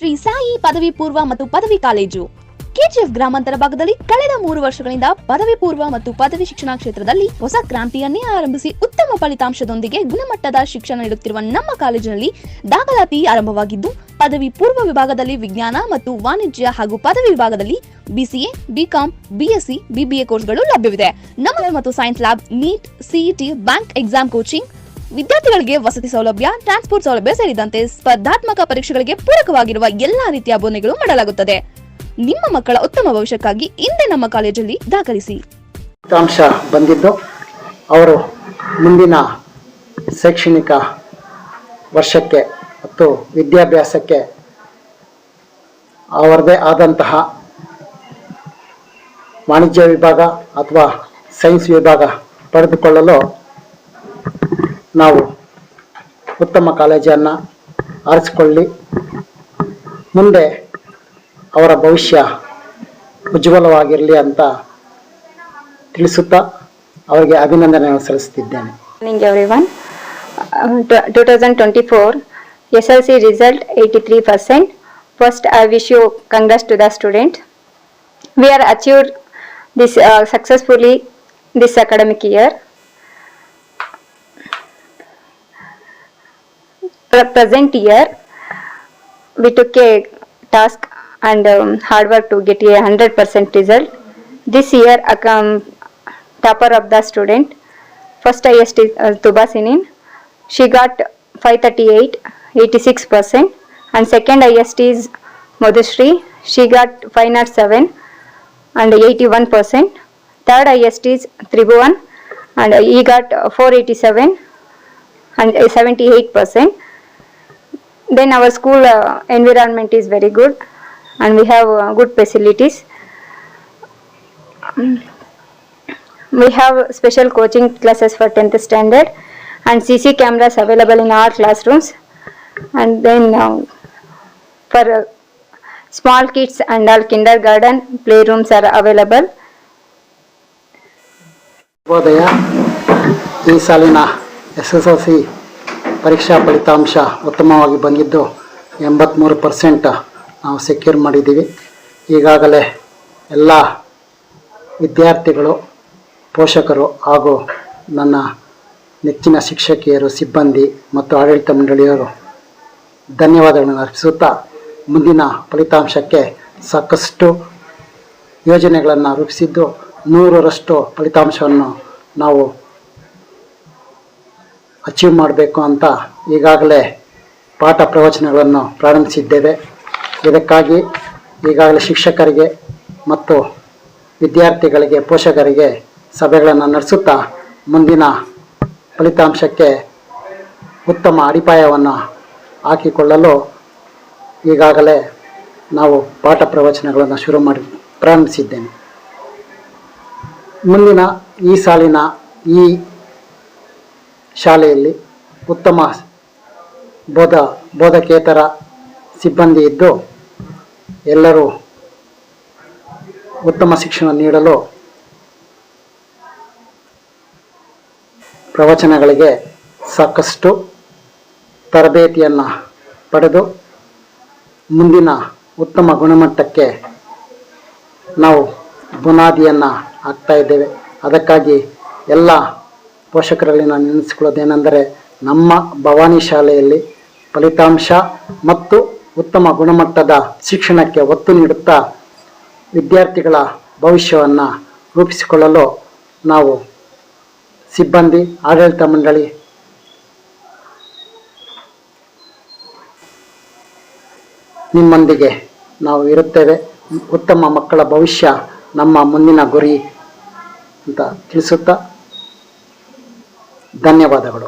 ಶ್ರೀ ಸಾಯಿ ಪದವಿ ಪೂರ್ವ ಮತ್ತು ಪದವಿ ಕಾಲೇಜು. ಕೆಜಿಎಫ್ ಗ್ರಾಮಾಂತರ ಭಾಗದಲ್ಲಿ ಕಳೆದ ಮೂರು ವರ್ಷಗಳಿಂದ ಪದವಿ ಪೂರ್ವ ಮತ್ತು ಪದವಿ ಶಿಕ್ಷಣ ಕ್ಷೇತ್ರದಲ್ಲಿ ಹೊಸ ಕ್ರಾಂತಿಯನ್ನೇ ಆರಂಭಿಸಿ ಉತ್ತಮ ಫಲಿತಾಂಶದೊಂದಿಗೆ ಗುಣಮಟ್ಟದ ಶಿಕ್ಷಣ ನೀಡುತ್ತಿರುವ ನಮ್ಮ ಕಾಲೇಜಿನಲ್ಲಿ ದಾಖಲಾತಿ ಆರಂಭವಾಗಿದ್ದು, ಪದವಿ ಪೂರ್ವ ವಿಭಾಗದಲ್ಲಿ ವಿಜ್ಞಾನ ಮತ್ತು ವಾಣಿಜ್ಯ ಹಾಗೂ ಪದವಿ ವಿಭಾಗದಲ್ಲಿ ಬಿಸಿಎ ಬಿಕಾಂ ಬಿಎಸ್ಸಿ ಬಿಬಿಎ ಕೋರ್ಸ್ಗಳು ಲಭ್ಯವಿದೆ. ನಮ್ಮ ಮತ್ತು science lab NEET CET bank exam coaching ವಿದ್ಯಾರ್ಥಿಗಳಿಗೆ ವಸತಿ ಸೌಲಭ್ಯ ಟ್ರಾನ್ಸ್ಪೋರ್ಟ್ ಸೌಲಭ್ಯ ಸೇರಿದಂತೆ ಸ್ಪರ್ಧಾತ್ಮಕ ಪರೀಕ್ಷೆಗಳಿಗೆ ಪೂರಕವಾಗಿರುವ ಎಲ್ಲಾ ರೀತಿಯ ಬೋನೆಗಳು ಮಾಡಲಾಗುತ್ತದೆ. ನಿಮ್ಮ ಮಕ್ಕಳ ಉತ್ತಮ ಭವಿಷ್ಯಕ್ಕಾಗಿ ಇಂದೇ ನಮ್ಮ ಕಾಲೇಜಲ್ಲಿ ದಾಖಲಿಸಿ. ಫಲಿತಾಂಶ ಬಂದಿದ್ದು, ಅವರು ಮುಂದಿನ ಶೈಕ್ಷಣಿಕ ವರ್ಷಕ್ಕೆ ಮತ್ತು ವಿದ್ಯಾಭ್ಯಾಸಕ್ಕೆ ಅವರದೇ ಆದಂತಹ ವಾಣಿಜ್ಯ ವಿಭಾಗ ಅಥವಾ ಸೈನ್ಸ್ ವಿಭಾಗ ಪಡೆದುಕೊಳ್ಳಲು ನಾವು ಉತ್ತಮ ಕಾಲೇಜನ್ನು ಆರಿಸ್ಕೊಳ್ಳಿ. ಮುಂದೆ ಅವರ ಭವಿಷ್ಯ ಉಜ್ವಲವಾಗಿರಲಿ ಅಂತ ತಿಳಿಸುತ್ತಾ ಅವರಿಗೆ ಅಭಿನಂದನೆ ಸಲ್ಲಿಸುತ್ತಿದ್ದೇನೆ. Morning everyone two thousand twenty four S L C result eighty three percent first I wish you congrats to the student we are achieved this successfully this academic year Present year, we took a task and um, hard work to get a 100% result. This year, um, topper of the student, first highest is uh, Sinin. She got 538, 86%. And second highest is Madhushri. She got 507 and 81%. Third highest is Tribhuvan and he got uh, 487 and uh, 78% Then our school uh, environment is very good and we have uh, good facilities. We have special coaching classes for 10th standard and CC cameras available in our classrooms. And then uh, for uh, small kids and all kindergarten playrooms are available. ಶುಭೋದಯ ಈ ಸಾಲಿನ S S L C ಪರೀಕ್ಷಾ ಫಲಿತಾಂಶ ಉತ್ತಮವಾಗಿ ಬಂದಿದ್ದು ಎಂಬತ್ತ್ಮೂರು percent ನಾವು secure ಮಾಡಿದ್ದೀವಿ. ಈಗಾಗಲೇ ಎಲ್ಲ ವಿದ್ಯಾರ್ಥಿಗಳು, ಪೋಷಕರು ಹಾಗೂ ನನ್ನ ನೆಚ್ಚಿನ ಶಿಕ್ಷಕಿಯರು, ಸಿಬ್ಬಂದಿ ಮತ್ತು ಆಡಳಿತ ಮಂಡಳಿಯವರು ಧನ್ಯವಾದಗಳನ್ನು ಅರ್ಪಿಸುತ್ತಾ ಮುಂದಿನ ಫಲಿತಾಂಶಕ್ಕೆ ಸಾಕಷ್ಟು ಯೋಜನೆಗಳನ್ನು ರೂಪಿಸಿದ್ದು ನೂರರಷ್ಟು ಫಲಿತಾಂಶವನ್ನು ನಾವು ಅಚೀವ್ ಮಾಡಬೇಕು ಅಂತ ಈಗಾಗಲೇ ಪಾಠ ಪ್ರವಚನಗಳನ್ನು ಪ್ರಾರಂಭಿಸಿದ್ದೇವೆ. ಇದಕ್ಕಾಗಿ ಈಗಾಗಲೇ ಶಿಕ್ಷಕರಿಗೆ ಮತ್ತು ವಿದ್ಯಾರ್ಥಿಗಳಿಗೆ, ಪೋಷಕರಿಗೆ ಸಭೆಗಳನ್ನು ನಡೆಸುತ್ತಾ ಮುಂದಿನ ಫಲಿತಾಂಶಕ್ಕೆ ಉತ್ತಮ ಅಡಿಪಾಯವನ್ನು ಹಾಕಿಕೊಳ್ಳಲು ಈಗಾಗಲೇ ನಾವು ಪಾಠ ಪ್ರವಚನಗಳನ್ನು ಶುರು ಮಾಡಿ ಪ್ರಾರಂಭಿಸಿದ್ದೇನೆ ಮುಂದಿನ ಈ ಸಾಲಿನ ಈ ಶಾಲೆಯಲ್ಲಿ ಉತ್ತಮ ಬೋಧ, ಬೋಧಕೇತರ ಸಿಬ್ಬಂದಿ ಇದ್ದು ಎಲ್ಲರೂ ಉತ್ತಮ ಶಿಕ್ಷಣ ನೀಡಲು ಪ್ರವಚನಗಳಿಗೆ ಸಾಕಷ್ಟು ತರಬೇತಿಯನ್ನು ಪಡೆದು ಮುಂದಿನ ಉತ್ತಮ ಗುಣಮಟ್ಟಕ್ಕೆ ನಾವು ಬುನಾದಿಯನ್ನು ಹಾಕ್ತಾ ಇದ್ದೇವೆ. ಅದಕ್ಕಾಗಿ ಎಲ್ಲ ಪೋಷಕರಲ್ಲಿ ನಾನು ನೆನೆಸಿಕೊಳ್ಳೋದೇನೆಂದರೆ ನಮ್ಮ ಭವಾನಿ ಶಾಲೆಯಲ್ಲಿ ಫಲಿತಾಂಶ ಮತ್ತು ಉತ್ತಮ ಗುಣಮಟ್ಟದ ಶಿಕ್ಷಣಕ್ಕೆ ಒತ್ತು ನೀಡುತ್ತಾ ವಿದ್ಯಾರ್ಥಿಗಳ ಭವಿಷ್ಯವನ್ನು ರೂಪಿಸಿಕೊಳ್ಳಲು ನಾವು ಸಿಬ್ಬಂದಿ, ಆಡಳಿತ ಮಂಡಳಿ, ನಿಮ್ಮೊಂದಿಗೆ ನಾವು ಇರುತ್ತೇವೆ. ಉತ್ತಮ ಮಕ್ಕಳ ಭವಿಷ್ಯ ನಮ್ಮ ಮುಂದಿನ ಗುರಿ ಅಂತ ತಿಳಿಸುತ್ತಾ ಧನ್ಯವಾದಗಳು